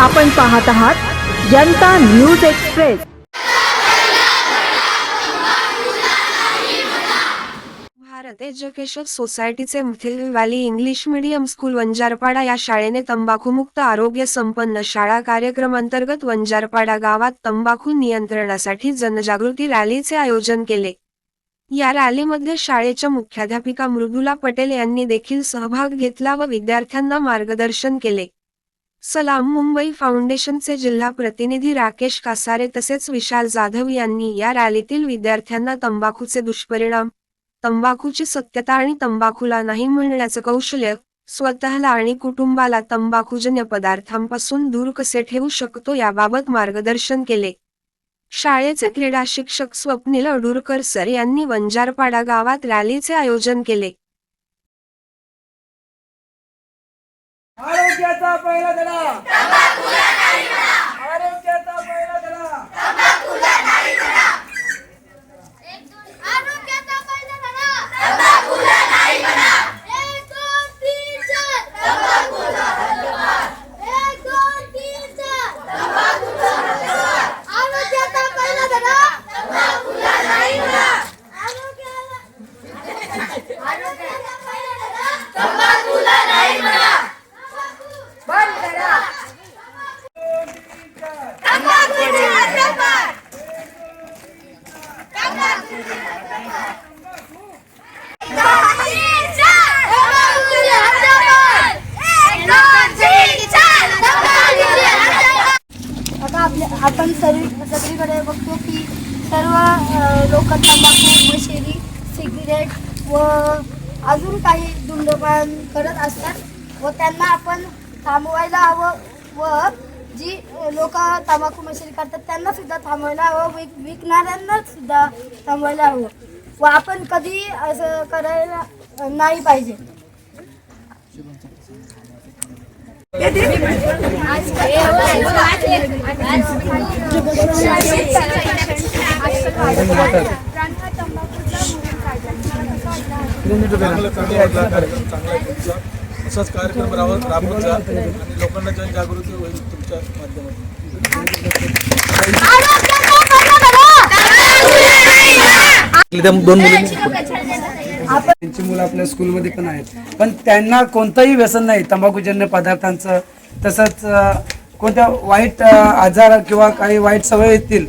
आपण पाहत आहात Janata news express. Bharat education सोसायटीचे methyl valley English medium school Vanjarpada या शाळेने तंबाखूमुक्त आरोग्य संपन्न शाळा कार्यक्रम अंतर्गत वंजारपाडा गावात तंबाखू नियंत्रणासाठी जनजागृती रॅलीचे आयोजन केले. या रॅलीमध्ये शाळेच्या मुख्याध्यापिका मृदुला पटेल यांनी देखील सहभाग घेतला व विद्यार्थ्यांना मार्गदर्शन केले. सलाम मुंबई फाउंडेशनचे जिल्हा प्रतिनिधी राकेश कासारे तसेच विशाल जाधव यांनी या रॅलीतील विद्यार्थ्यांना तंबाखूचे दुष्परिणाम तंबाखूची सत्यता आणि तंबाखूला नाही म्हणण्याचं कौशल्य स्वतःला आणि कुटुंबाला तंबाखूजन्य पदार्थांपासून दूर कसे ठेवू शकतो याबाबत मार्गदर्शन केले. शाळेचे क्रीडा शिक्षक स्वप्नील अडुरकर सर यांनी वंजारपाडा गावात रॅलीचे आयोजन केले. आरोग्याचा पहिला धडा आरोग्याचा पहिला धडा आरोग्याचा पहिला धडा तंबाखूला नाही म्हणा एक दोन तीन चार तंबाखूला एक दोन तीन चार तंबाखूला आरोग्याचा पहिला धडा तंबाखूला नाही म्हणा आरोग्याला आरोग्याचा पहिला धडा तंबाखूला नाही म्हणा बंद करा तंबाखूची हद्दपार आता आपल्या आपण सर्व सगळीकडे बघतो की सर्व लोक तंबाखू मशेरी सिगरेट व अजून काही धुंडपान करत असतात व त्यांना आपण थांबवायला हवं व जी लोक तंबाखू मशिरी करतात त्यांना सुद्धा थांबवायला हवं विक विकणाऱ्यांना सुद्धा थांबवायला हवं. व आपण कधी असं करायला नाही पाहिजे. असाच कार्यक्रम राबवत राबवत जा. आणि लोकांना जनजागृती होईल तुमच्या माध्यमातून. त्यांची मुलं आपल्या स्कूलमध्ये पण आहेत. पण त्यांना कोणतंही व्यसन नाही. तंबाखूजन्य पदार्थांचं तसंच कोणत्या वाईट आजार किंवा काही वाईट सवय येतील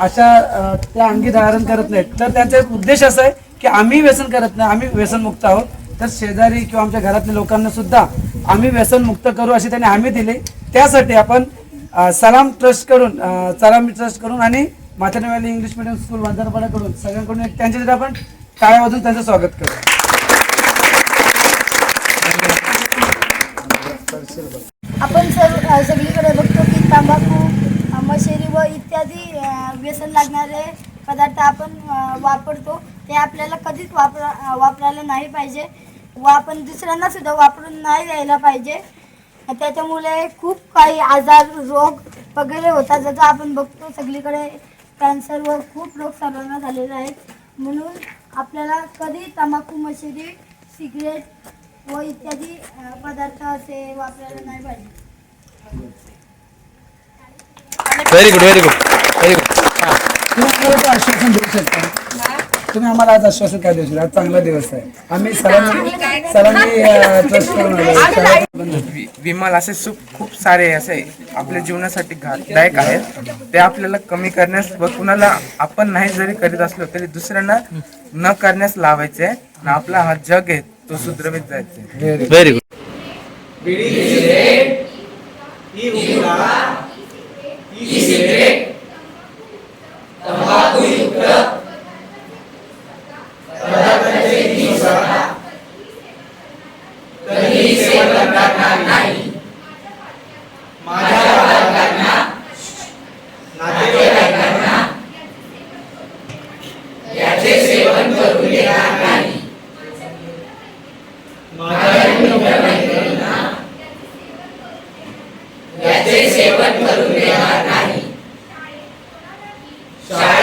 अशा त्या अंगी धारण करत नाहीत. तर त्यांचा एक उद्देश असा आहे की आम्ही व्यसन करत नाही. आम्ही व्यसनमुक्त आहोत. तर शेजारी किंवा आमच्या घरातल्या लोकांना सुद्धा आम्ही व्यसनमुक्त करू अशी त्यांनी हमी दिली. त्यासाठी आपण सलाम ट्रस्ट करून सलाम ट्रस्ट करून आणि माथाने व्हॅली इंग्लिश मिडियम स्कूल वंजारपाड्याकडून सगळ्यांकडून एक त्यांच्यासाठी आपण टाळ्या वाजून त्यांचं स्वागत करू. आपण सर्व सगळीकडे बघतो की तंबाखू मशेरी व इत्यादी व्यसन लागणारे पदार्थ आपण वापरतो. ते आपल्याला कधीच वापरा वापरायला नाही पाहिजे. आपण दुसऱ्यांना सुद्धा वापरून नाही द्यायला पाहिजे. त्याच्यामुळे खूप काही आजार रोग वगैरे होतात. जसं आपण बघतो सगळीकडे कॅन्सर व खूप रोग सर्वांना झालेले आहेत म्हणून आपल्याला कधी तंबाखू मशेरी सिगरेट व इत्यादी पदार्थ असे वापरायला नाही पाहिजे. Very good very good very good ते आश्वासन देऊ शकता. तुम्ही आम्हाला आज आश्वासन काय देऊ शकता? आज चांगला दिवस आहे. आम्ही सरांनी सरांनी ट्रस्ट करून आलो. वि- विमल असे सुख खूप सारे असे आपल्या जीवनासाठी घातदायक आहेत. ते आपल्याला कमी करण्यास व कुणाला आपण नाही जरी करीत असलो तरी दुसऱ्यांना न करण्यास लावायचे. आणि आपला हा जग आहे तो सुधरवित जायचे. Very good